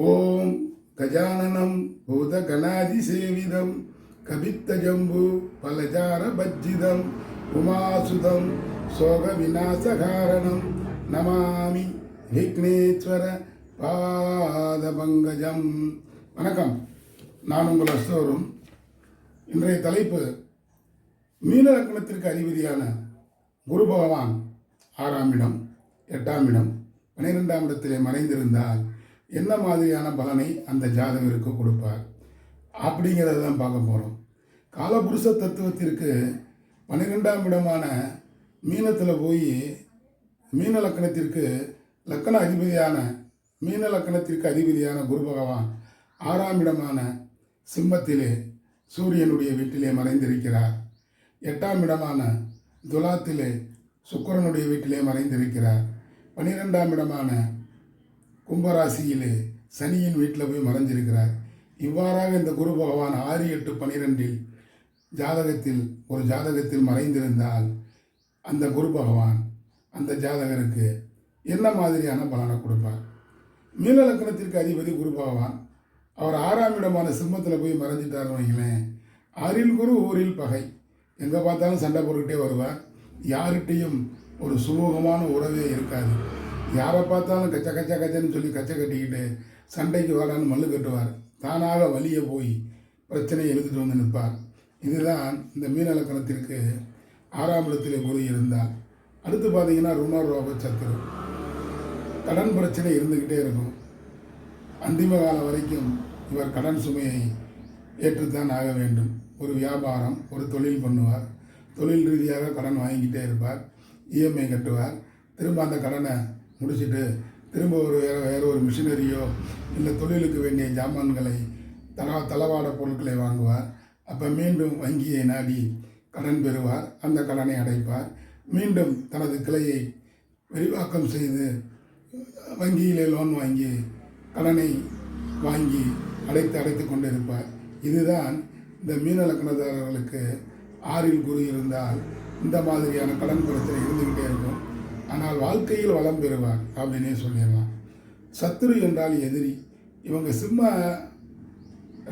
ஓம் கஜானனம் பூதகணாதிசேவிதம் கபித்தஜம்பு பலஜார பஜ்ஜிதம் உமாசுதம் சோக விநாசகாரணம் நமாமி விக்னேஸ்வர பாதபங்கஜம். வணக்கம். நான் உங்கள் அஸ்தோரும். இன்றைய தலைப்பு மீன அறிகுறியான அதிபதியான குரு பகவான் ஆறாம் இடம் எட்டாம் இடம் பன்னிரெண்டாம் இடத்திலே மறைந்திருந்தால் என்ன மாதிரியான பலனை அந்த ஜாதகருக்கு கொடுப்பார் அப்படிங்கிறத தான் பார்க்க போகிறோம் காலபுருஷ தத்துவத்திற்கு பன்னிரெண்டாம் இடமான மீனத்தில் போய் மீன லக்கணத்திற்கு லக்கண அதிபதியான மீன லக்கணத்திற்கு அதிபதியான குரு பகவான் ஆறாம் இடமான சிம்மத்திலே சூரியனுடைய வீட்டிலே மறைந்திருக்கிறார். எட்டாம் இடமான துலாத்திலே சுக்கிரனுடைய வீட்டிலே மறைந்திருக்கிறார். பன்னிரெண்டாம் இடமான கும்பராசியிலே சனியின் வீட்டில் போய் மறைஞ்சிருக்கிறார். இவ்வாறாக இந்த குரு பகவான் ஆறு எட்டு பனிரெண்டில் ஜாதகத்தில் ஒரு ஜாதகத்தில் மறைந்திருந்தால் அந்த குரு பகவான் அந்த ஜாதகருக்கு என்ன மாதிரியான பலனை கொடுப்பார்? மீன லக்கணத்திற்கு அதிபதி குரு பகவான் அவர் ஆறாம் இடமான சிம்மத்தில் போய் மறைஞ்சிட்டாருன்னு வைங்களேன். ஆறில் குரு ஊரில் பகை. எங்கே பார்த்தாலும் சண்டை போட்டுக்கிட்டே வருவார். யார்கிட்டையும் ஒரு சுமூகமான உறவே இருக்காது. யாரை பார்த்தாலும் கச்ச கச்ச கச்சன்னு சொல்லி கச்சை கட்டிக்கிட்டு சண்டைக்கு வாடான்னு மல்லு கட்டுவார். தானாக வலிய போய் பிரச்சனையை எழுதிட்டு வந்து நிற்பார். இதுதான் இந்த மீனலக்கணத்திற்கு ஆறாம் இடத்திலே குரு இருந்தால். அடுத்து பார்த்தீங்கன்னா ருண ரோக சத்துரு கடன் பிரச்சனை இருந்துக்கிட்டே இருக்கும். அந்திம காலம் வரைக்கும் இவர் கடன் சுமையை ஏற்றுத்தான் ஆக வேண்டும். ஒரு வியாபாரம் ஒரு தொழில் பண்ணுவார். தொழில் ரீதியாக கடன் வாங்கிக்கிட்டே இருப்பார். இஎம்ஐ கட்டுவார். திரும்ப அந்த கடனை முடிச்சுட்டு திரும்ப ஒரு வேறு வேறு ஒரு மிஷினரியோ இல்லை தொழிலுக்கு வேண்டிய ஜாமான்களை தலா தளவாட பொருட்களை வாங்குவார். அப்போ மீண்டும் வங்கியை நாடி கடன் பெறுவார். அந்த கடனை அடைப்பார். மீண்டும் தனது கிளையை விரிவாக்கம் செய்து வங்கியிலே லோன் வாங்கி கடனை வாங்கி அடைத்து அடைத்து கொண்டிருப்பார். இதுதான் இந்த மீன லக்னதாரர்களுக்கு ஆறில் குரு இருந்தால் இந்த மாதிரியான கடன் பிரச்சனை இருந்துக்கிட்டே இருக்கும். ஆனால் வாழ்க்கையில் வளம் பெறுவார் அப்படின்னே சொல்லிடலாம். சத்துரு என்றால் எதிரி. இவங்க சிம்ம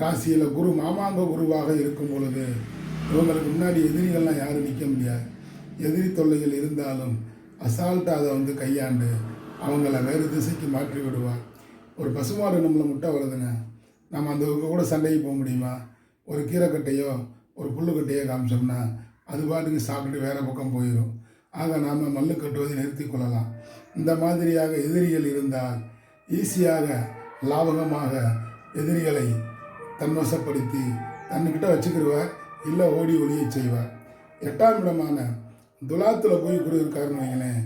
ராசியில் குரு மாமாங்க குருவாக இருக்கும் பொழுது இவங்களுக்கு முன்னாடி எதிரிகள்லாம் யாரும் நிற்க முடியாது. எதிரி தொல்லைகள் இருந்தாலும் அசால்ட்டாக அதை வந்து கையாண்டு அவங்கள வேறு திசைக்கு மாற்றி விடுவார். ஒரு பசுமாடு நம்மளை முட்டை வருதுங்க நம்ம அந்த கூட சண்டைக்கு போக முடியுமா? ஒரு கீரைக்கட்டையோ ஒரு புல்லுக்கட்டையோ காமிச்சோம்னா அது பாட்டுக்கு சாப்பிட்டு வேறு பக்கம் போயிடும் ஆக நாம் மல்லு கட்டுவதை நிறுத்தி கொள்ளலாம். இந்த மாதிரியாக எதிரிகள் இருந்தால் ஈஸியாக லாபகமாக எதிரிகளை தன்வசப்படுத்தி தன்னுக்கிட்ட வச்சுக்கிடுவார் இல்லை ஓடி ஒளியை செய்வார். எட்டாம் இடமான துலாத்தில் போய் குரு இருக்காருன்னு வைங்களேன்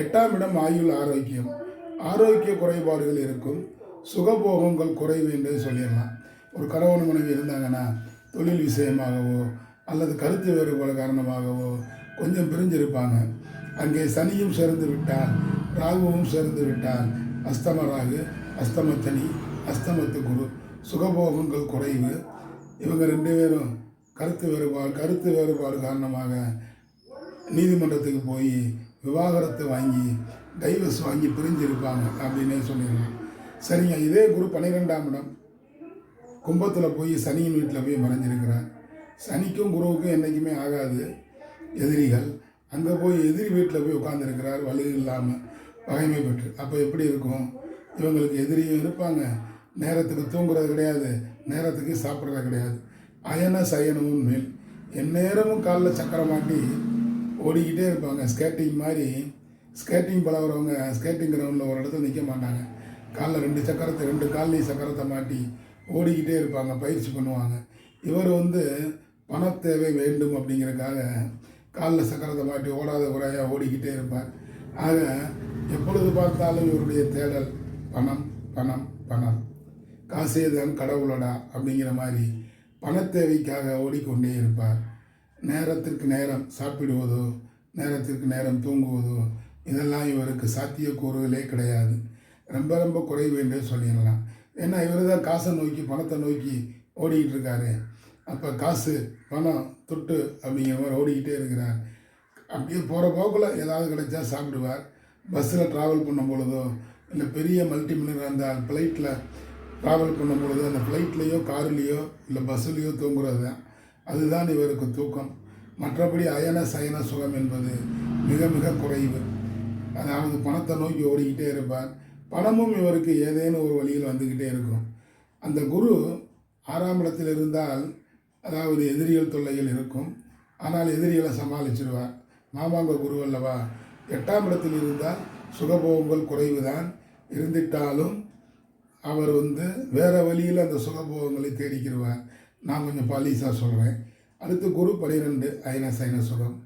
எட்டாம் இடம் ஆயுள் ஆரோக்கியம். ஆரோக்கிய குறைபாடுகள் இருக்கும். சுகபோகங்கள் குறைவு என்று சொல்லிடலாம். ஒரு கணவன் மனைவி இருந்தாங்கன்னா தொழில் விஷயமாகவோ அல்லது கருத்து வேறுபாடு காரணமாகவோ கொஞ்சம் பிரிஞ்சிருப்பாங்க. அங்கே சனியும் சேர்ந்து விட்டால் ராகுவும் சேர்ந்து விட்டால் அஸ்தம ராகு அஸ்தம சனி அஸ்தமத்து குரு சுகபோகங்கள் குறைவு. இவங்க ரெண்டு பேரும் கருத்து வேறுபாடு கருத்து வேறுபாடு காரணமாக நீதிமன்றத்துக்கு போய் விவாகரத்து வாங்கி டைவர்ஸ் வாங்கி பிரிஞ்சிருப்பாங்க அப்படின்னே சொல்லிடலாம் சரிங்க இதே குரு பன்னிரெண்டாம் இடம். கும்பத்தில் போய் சனியின் வீட்டில் போய் மறைஞ்சிருக்கிறார். சனிக்கும் குருவுக்கும் என்றைக்குமே ஆகாது. எதிரிகள் அங்கே போய் எதிரி வீட்டில் போய் உட்காந்துருக்கிறார் வழி இல்லாமல் பகைமை பெற்று. அப்போ எப்படி இருக்கும்? இவங்களுக்கு எதிரியும் இருப்பாங்க. நேரத்துக்கு தூங்குறது கிடையாது. நேரத்துக்கு சாப்பிட்றது கிடையாது. அயன சயனமும் மேல். எந்நேரமும் காலில் சக்கரம் மாட்டி ஓடிக்கிட்டே இருப்பாங்க. ஸ்கேட்டிங் மாதிரி ஸ்கேட்டிங் பழகிறவங்க ஸ்கேட்டிங் கிரவுண்டில் ஒரு இடத்துல நிற்க மாட்டாங்க. காலில் ரெண்டு சக்கரத்தை ரெண்டு கால்லையும் சக்கரத்தை மாட்டி ஓடிக்கிட்டே இருப்பாங்க. பயிற்சி பண்ணுவாங்க. இவர் வந்து பணத்தேவை வேண்டும் அப்படிங்கிறக்காக காலில் சக்கரத்தை மாட்டி ஓடாத குறையாக ஓடிக்கிட்டே இருப்பார். ஆக எப்பொழுது பார்த்தாலும் இவருடைய தேடல் பணம் பணம் பணம். காசே தான் கடவுளடா அப்படிங்கிற மாதிரி பணத்தேவைக்காக ஓடிக்கொண்டே இருப்பார். நேரத்திற்கு நேரம் சாப்பிடுவதோ நேரத்திற்கு நேரம் தூங்குவதோ இதெல்லாம் இவருக்கு சாத்தியக்கூறுகளே கிடையாது. ரொம்ப ரொம்ப குறைவு என்றே சொல்லிடலாம். ஏன்னா இவர் தான் காசை நோக்கி பணத்தை நோக்கி ஓடிக்கிட்டு இருக்காரு. அப்போ காசு பணம் தொட்டு அப்படிங்கிற மாதிரி ஓடிக்கிட்டே இருக்கிறார். அப்படியே போகிற போக்கில் ஏதாவது கிடைச்சா சாப்பிடுவார். பஸ்ஸில் ட்ராவல் பண்ணும் பொழுதோ இல்லை பெரிய மல்டி அந்த இருந்தால் ஃப்ளைட்டில் ட்ராவல் பண்ணும் பொழுது அந்த ஃப்ளைட்லேயோ கார்லேயோ இல்லை பஸ்ஸுலேயோ தூங்குறது தான். அதுதான் இவருக்கு தூக்கம். மற்றபடி அயன சயன சுகம் என்பது மிக மிக குறைவு. அதாவது பணத்தை நோக்கி ஓடிக்கிட்டே இருப்பார். பணமும் இவருக்கு ஏதேனும் ஒரு வழியில் வந்துக்கிட்டே இருக்கும். அந்த குரு ஆறாம் இடத்தில் இருந்தால் அதாவது எதிரிகள் தொல்லைகள் இருக்கும். ஆனால் எதிரிகளை சமாளிச்சிருவார். மாமாங்க குரு அல்லவா எட்டாம் இடத்தில் இருந்தால் சுகபோகங்கள் குறைவுதான். இருந்திட்டாலும் அவர் வந்து வேறு வழியில் அந்த சுகபோகங்களை தேடிக்கிடுவார் நான் கொஞ்சம் பாலிசாக சொல்கிறேன் அடுத்து குரு பனிரெண்டு அயன சைன சுகம்.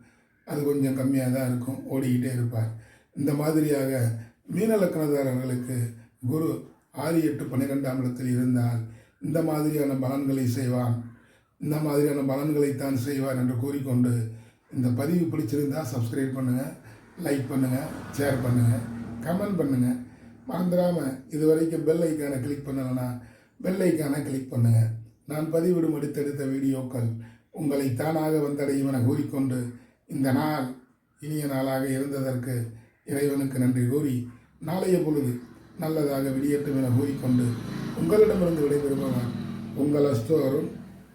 அது கொஞ்சம் கம்மியாக தான் இருக்கும். ஓடிக்கிட்டே இருப்பார். இந்த மாதிரியாக மீன குரு ஆறு எட்டு பன்னிரெண்டாம் இடத்தில் இருந்தால் இந்த மாதிரியான பலன்களை செய்வான். இந்த மாதிரியான பலன்களைத்தான் செய்வார் என்று கூறிக்கொண்டு இந்த பதிவு பிடிச்சிருந்தால் சப்ஸ்கிரைப் பண்ணுங்கள் லைக் பண்ணுங்கள் ஷேர் பண்ணுங்கள் கமெண்ட் பண்ணுங்கள் மறந்துடாமல் இது வரைக்கும் பெல் ஐக்கானை கிளிக் பண்ணலைன்னா பெல் ஐக்கானை கிளிக் பண்ணுங்கள் நான் பதிவிடும் அடுத்தடுத்த வீடியோக்கள் உங்களை தானாக வந்தடையும் என கூறிக்கொண்டு இந்த நாள் இனிய நாளாக இருந்ததற்கு இறைவனுக்கு நன்றி கூறி நாளைய பொழுது நல்லதாக வெளியேற்றும் என கூறிக்கொண்டு உங்களிடமிருந்து விடைபெறுபவன் உங்கள் அஸ்தோரும்